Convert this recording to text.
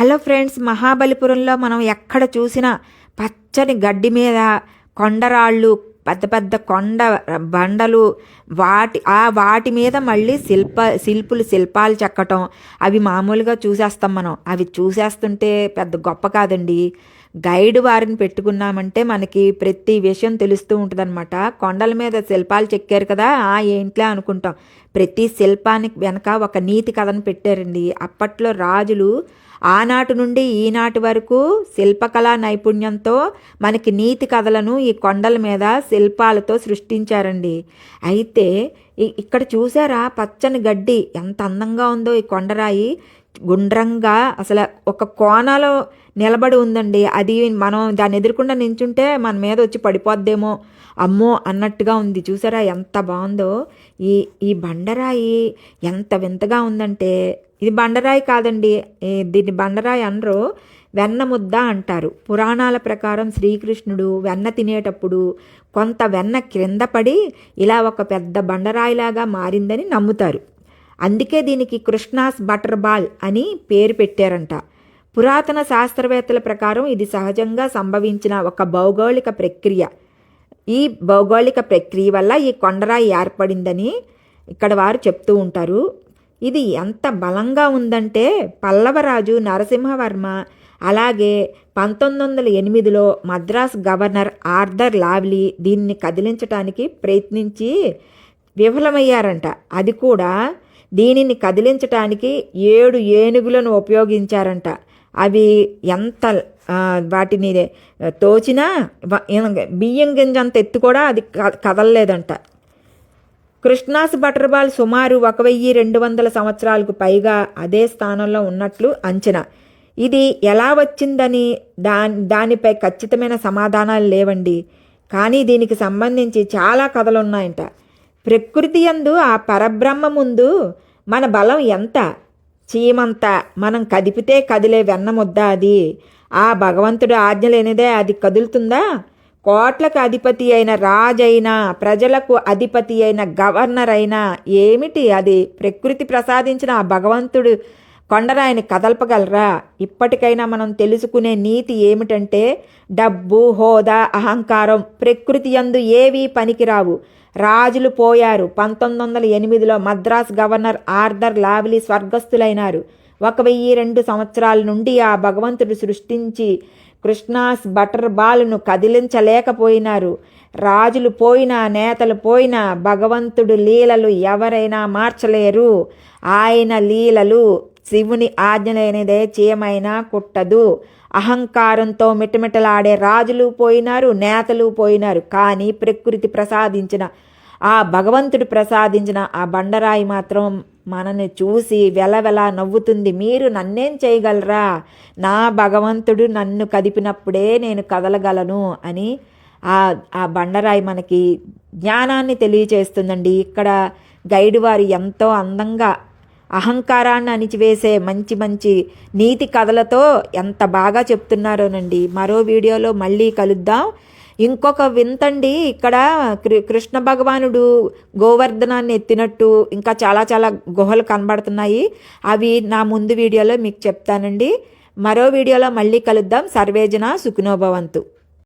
Hello friends మహాబలిపురంలో మనం ఎక్కడ చూసినా పచ్చని గడ్డి మీద కొండరాళ్ళు పెద్ద పెద్ద కొండ బండలు వాటి ఆ వాటి మీద మళ్ళీ శిల్ప శిల్పులు శిల్పాలు చెక్కటం అవి మామూలుగా చూసేస్తాం మనం. అవి చూసేస్తుంటే పెద్ద గొప్ప కాదండి. గైడ్ వారిని పెట్టుకున్నామంటే మనకి ప్రతి విషయం తెలుస్తూ ఉంటుందన్నమాట. కొండల మీద శిల్పాలు చెక్కారు కదా ఆ ఏంట్లే అనుకుంటాం. ప్రతి శిల్పానికి వెనక ఒక నీతి కథను పెట్టారండి. అప్పట్లో రాజులు ఆనాటి నుండి ఈనాటి వరకు శిల్పకళా నైపుణ్యంతో మనకి నీతి కథలను ఈ కొండల మీద శిల్పాలతో సృష్టించారండి. అయితే ఇక్కడ చూసారా పచ్చని గడ్డి ఎంత అందంగా ఉందో ఈ కొండరాయి. గుండ్రంగా అసలు ఒక కోణలో నిలబడి ఉందండి. అది మనం దాన్ని ఎదుర్కొండా నించుంటే మన మీద వచ్చి పడిపోద్దేమో. అమ్మో అన్నట్టుగా ఉంది. చూసారా ఎంత బాగుందో. ఈ ఈ బండరాయి ఎంత వింతగా ఉందంటే ఇది బండరాయి కాదండి. దీన్ని బండరాయి అనరు. వెన్న ముద్ద అంటారు. పురాణాల ప్రకారం శ్రీకృష్ణుడు వెన్న తినేటప్పుడు కొంత వెన్న క్రింద పడి ఇలా ఒక పెద్ద బండరాయిలాగా మారిందని నమ్ముతారు. అందుకే దీనికి కృష్ణాస్ బటర్ బాల్ అని పేరు పెట్టారంట. పురాతన శాస్త్రవేత్తల ప్రకారం ఇది సహజంగా సంభవించిన ఒక భౌగోళిక ప్రక్రియ. ఈ భౌగోళిక ప్రక్రియ వల్ల ఈ కొండరాయి ఏర్పడిందని ఇక్కడ వారు చెప్తూ ఉంటారు. ఇది ఎంత బలంగా ఉందంటే పల్లవరాజు నరసింహవర్మ అలాగే పంతొమ్మిది వందల ఎనిమిదిలో మద్రాస్ గవర్నర్ ఆర్థర్ లావ్లీ దీన్ని కదిలించడానికి ప్రయత్నించి విఫలమయ్యారంట. అది కూడా దీనిని కదిలించటానికి ఏడు ఏనుగులను ఉపయోగించారంట. అవి ఎంత వాటిని తోచినా బియ్యం గింజ అంత ఎత్తు కూడా అది కదలలేదంట. కృష్ణాస్ బటర్బాల్ సుమారు ఒక వెయ్యి రెండు వందల సంవత్సరాలకు పైగా అదే స్థానంలో ఉన్నట్లు అంచనా. ఇది ఎలా వచ్చిందని దా దానిపై ఖచ్చితమైన సమాధానాలు లేవండి. కానీ దీనికి సంబంధించి చాలా కథలు ఉన్నాయంట ప్రకృతి యందు ఆ పరబ్రహ్మ ముందు మన బలం ఎంత? చీమంత మనం కదిపితే కదిలే వెన్నముద్ద అది. ఆ భగవంతుడు ఆజ్ఞ లేనిదే అది కదులుతుందా? కోట్లకు అధిపతి అయిన రాజైనా ప్రజలకు అధిపతి అయిన గవర్నర్ అయినా ఏమిటి? అది ప్రకృతి ప్రసాదించిన ఆ భగవంతుడు కొండరాయిని కదల్పగలరా? ఇప్పటికైనా మనం తెలుసుకునే నీతి ఏమిటంటే డబ్బు హోదా అహంకారం ప్రకృతి యందు ఏవీ పనికిరావు. రాజులు పోయారు. పంతొమ్మిది వందల ఎనిమిదిలో మద్రాస్ గవర్నర్ ఆర్థర్ లావ్లీ స్వర్గస్థులైనారు. ఒక వెయ్యి రెండు సంవత్సరాల నుండి ఆ భగవంతుడు సృష్టించి కృష్ణాస్ బటర్ బాల్ను కదిలించలేకపోయినారు. రాజులు పోయినా నేతలు పోయినా భగవంతుడు లీలలు ఎవరైనా మార్చలేరు. ఆయన లీలలు శివుని ఆజ్ఞలేనిదే చీమైనా కుట్టదు. అహంకారంతో మిటమిటలాడే రాజులు పోయినారు నేతలు పోయినారు. కానీ ప్రకృతి ప్రసాదించిన ఆ భగవంతుడు ప్రసాదించిన ఆ బండరాయి మాత్రం మనని చూసి వెలవెలా నవ్వుతుంది. మీరు నన్నేం చేయగలరా? నా భగవంతుడు నన్ను కదిపినప్పుడే నేను కదలగలను అని ఆ ఆ బండరాయి మనకి జ్ఞానాన్ని తెలియచేస్తుందండి. ఇక్కడ గైడ్ వారు ఎంతో అందంగా అహంకారాన్ని అణిచివేసే మంచి మంచి నీతి కథలతో ఎంత బాగా చెప్తున్నారోనండి. మరో వీడియోలో మళ్ళీ కలుద్దాం. ఇంకొక వింతండి. ఇక్కడ కృ- కృష్ణ భగవానుడు గోవర్ధనాన్ని ఎత్తినట్టు ఇంకా చాలా చాలా గుహలు కనబడుతున్నాయి. అవి నా ముందు వీడియోలో మీకు చెప్తానండి. మరో వీడియోలో మళ్ళీ కలుద్దాం. సర్వేజన సుఖినోభవంతు.